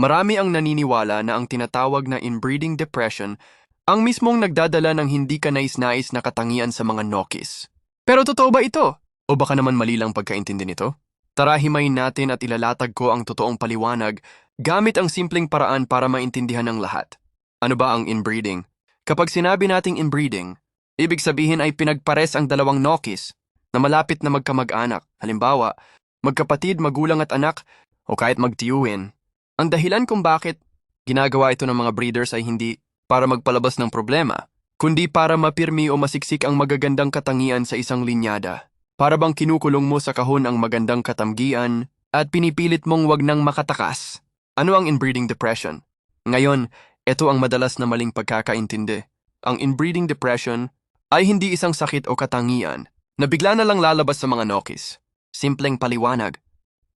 Marami ang naniniwala na ang tinatawag na inbreeding depression ang mismong nagdadala ng hindi ka nais-nais na katangian sa mga nokis. Pero totoo ba ito? O baka naman mali lang pagkaintindi nito? Tara himayin natin at ilalatag ko ang totoong paliwanag gamit ang simpleng paraan para maintindihan ng lahat. Ano ba ang inbreeding? Kapag sinabi nating inbreeding, ibig sabihin ay pinagpares ang dalawang nokis na malapit na magkamag-anak. Halimbawa, magkapatid, magulang at anak, o kahit magtiyuhin. Ang dahilan kung bakit ginagawa ito ng mga breeders ay hindi para magpalabas ng problema, kundi para mapirmi o masiksik ang magagandang katangian sa isang linyada. Para bang kinukulong mo sa kahon ang magandang katamgian at pinipilit mong wag nang makatakas. Ano ang inbreeding depression? Ngayon, ito ang madalas na maling pagkakaintindi. Ang inbreeding depression ay hindi isang sakit o katangian na bigla na lang lalabas sa mga nokis. Simpleng paliwanag.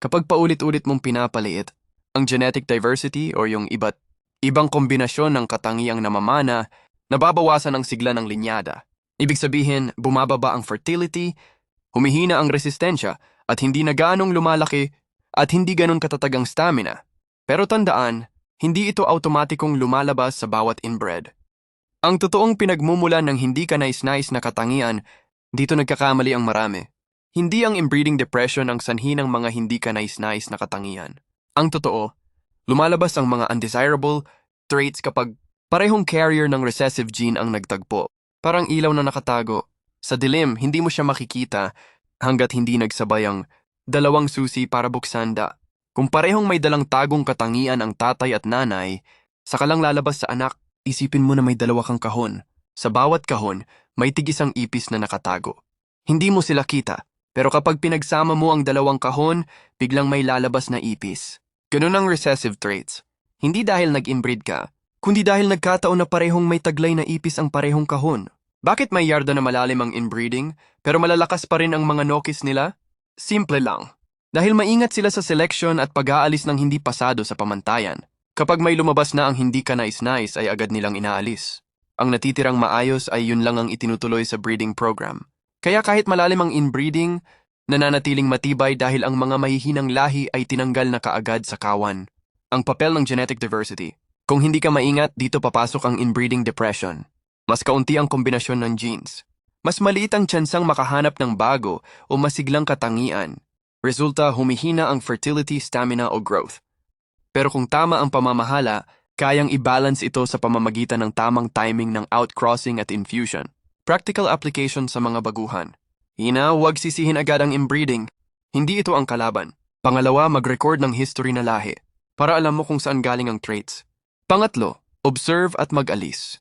Kapag paulit-ulit mong pinapaliit, ang genetic diversity o yung iba't ibang kombinasyon ng katangiang namamana, nababawasan ang sigla ng linyada. Ibig sabihin, bumababa ang fertility, humihina ang resistensya, at hindi na ganong lumalaki at hindi ganon katatag ang stamina. Pero tandaan, hindi ito automatikong lumalabas sa bawat inbred. Ang totoong pinagmumulan ng hindi ka nais-nais na katangian, dito nagkakamali ang marami. Hindi ang inbreeding depression ang sanhi ng mga hindi ka nais-nais na katangian. Ang totoo, lumalabas ang mga undesirable traits kapag parehong carrier ng recessive gene ang nagtagpo. Parang ilaw na nakatago. Sa dilim, hindi mo siya makikita hanggat hindi nagsabay ang dalawang susi para buksanda. Kung parehong may dalang tagong katangian ang tatay at nanay, saka lang lalabas sa anak, isipin mo na may dalawa kang kahon. Sa bawat kahon, may tigisang ipis na nakatago. Hindi mo sila kita, pero kapag pinagsama mo ang dalawang kahon, biglang may lalabas na ipis. Ganun ang recessive traits. Hindi dahil nag-inbreed ka, kundi dahil nagkataon na parehong may taglay na ipis ang parehong kahon. Bakit may yarda na malalim ang inbreeding, pero malalakas pa rin ang mga nokis nila? Simple lang. Dahil maingat sila sa selection at pag-aalis ng hindi pasado sa pamantayan. Kapag may lumabas na ang hindi ka nais-nais ay agad nilang inaalis. Ang natitirang maayos ay yun lang ang itinutuloy sa breeding program. Kaya kahit malalim ang inbreeding, nananatiling matibay dahil ang mga mahihinang lahi ay tinanggal na kaagad sa kawan. Ang papel ng genetic diversity. Kung hindi ka maingat, dito papasok ang inbreeding depression. Mas kaunti ang kombinasyon ng genes. Mas maliit ang tsansang makahanap ng bago o masiglang katangian. Resulta, humihina ang fertility, stamina o growth. Pero kung tama ang pamamahala, kayang i-balance ito sa pamamagitan ng tamang timing ng outcrossing at infusion. Practical application sa mga baguhan. Ina, huwag sisihin agad ang inbreeding. Hindi ito ang kalaban. Pangalawa, mag-record ng history na lahi para alam mo kung saan galing ang traits. Pangatlo, observe at mag-alis.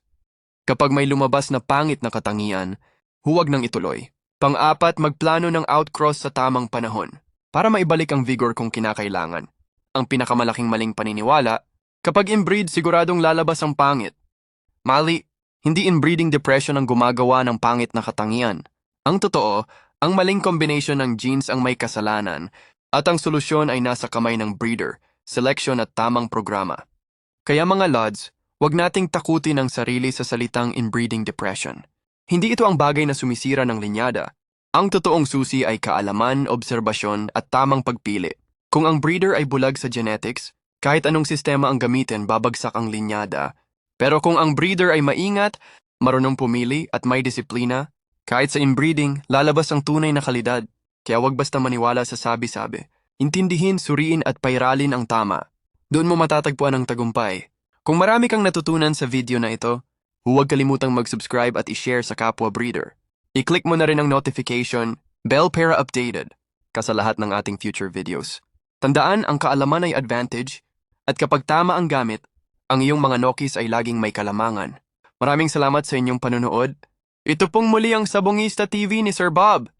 Kapag may lumabas na pangit na katangian, huwag nang ituloy. Pang-apat, magplano ng outcross sa tamang panahon para maibalik ang vigor kung kinakailangan. Ang pinakamalaking maling paniniwala, kapag inbreed siguradong lalabas ang pangit. Mali, hindi inbreeding depression ang gumagawa ng pangit na katangian. Ang totoo, ang maling combination ng genes ang may kasalanan at ang solusyon ay nasa kamay ng breeder, selection at tamang programa. Kaya mga lods, wag nating takutin ang sarili sa salitang inbreeding depression. Hindi ito ang bagay na sumisira ng linyada. Ang totoong susi ay kaalaman, obserbasyon at tamang pagpili. Kung ang breeder ay bulag sa genetics, kahit anong sistema ang gamitin, babagsak ang linyada. Pero kung ang breeder ay maingat, marunong pumili at may disiplina, kahit sa inbreeding, lalabas ang tunay na kalidad. Kaya wag basta maniwala sa sabi-sabi. Intindihin, suriin at pairalin ang tama. Doon mo matatagpuan ang tagumpay. Kung marami kang natutunan sa video na ito, huwag kalimutang mag-subscribe at i-share sa kapwa breeder. I-click mo na rin ang notification, bell para updated, ka sa lahat ng ating future videos. Tandaan, ang kaalaman ay advantage, at kapag tama ang gamit, ang iyong mga nokis ay laging may kalamangan. Maraming salamat sa inyong panunood. Ito pong muli ang Sabongista TV ni Sir Bob.